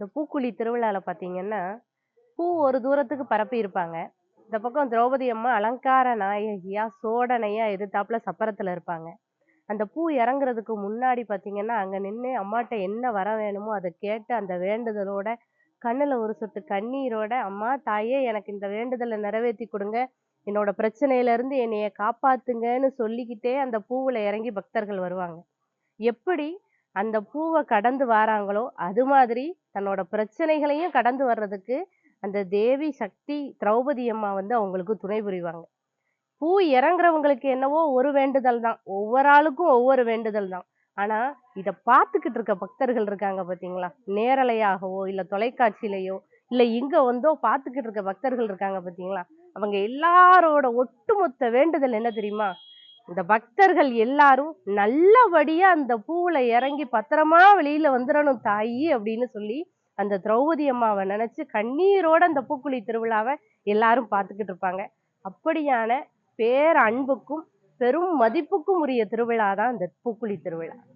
இந்த பூக்குழி திருவிழாவில் பார்த்தீங்கன்னா, பூ ஒரு தூரத்துக்கு பரப்பி இருப்பாங்க. இந்த பக்கம் திரௌபதி அம்மா அலங்கார நாயகியா, சோடனையா எதிர்த்தாப்புல சப்பரத்துல இருப்பாங்க. அந்த பூ இறங்குறதுக்கு முன்னாடி பார்த்தீங்கன்னா, அங்கே நின்று அம்மாட்ட என்ன வர வேணுமோ அதை கேட்டு அந்த வேண்டுதலோட, கண்ணில் ஒரு சொட்டு கண்ணீரோட, "அம்மா, தாயே எனக்கு இந்த வேண்டுதலை நிறைவேத்தி கொடுங்க என்னோட பிரச்சனையிலேருந்து என்னைய காப்பாத்துங்கன்னு" சொல்லிக்கிட்டே அந்த பூவில் இறங்கி பக்தர்கள் வருவாங்க. எப்படி அந்த பூவை கடந்து வாராங்களோ, அது மாதிரி தன்னோட பிரச்சனைகளையும் கடந்து வர்றதுக்கு அந்த தேவி சக்தி திரௌபதி அம்மா வந்து அவங்களுக்கு துணை புரிவாங்க. பூ இறங்குறவங்களுக்கு என்னவோ ஒரு வேண்டுதல் தான். ஒவ்வொரு ஆளுக்கும் ஒவ்வொரு வேண்டுதல் தான். ஆனா, இதை பார்த்துக்கிட்டு இருக்க பக்தர்கள் இருக்காங்க பார்த்தீங்களா? நேரலையாகவோ, இல்லை தொலைக்காட்சியிலையோ இல்லை இங்கே வந்தோ பார்த்துக்கிட்டு இருக்க பக்தர்கள் இருக்காங்க பார்த்தீங்களா? அவங்க எல்லாரோட ஒட்டுமொத்த வேண்டுதல் என்ன தெரியுமா? இந்த பக்தர்கள் எல்லாரும் நல்லபடியா அந்த பூவுல இறங்கி பத்திரமா வெளியில வந்துடணும் தாயி அப்படின்னு சொல்லி, அந்த திரௌபதி அம்மாவை நினைச்சு கண்ணீரோட அந்த பூக்குழி திருவிழாவை எல்லாரும் பார்த்துக்கிட்டு இருப்பாங்க. அப்படியான பேரன்புக்கும், பெரும் மதிப்புக்கும் உரிய திருவிழா தான் இந்த பூக்குழி திருவிழா.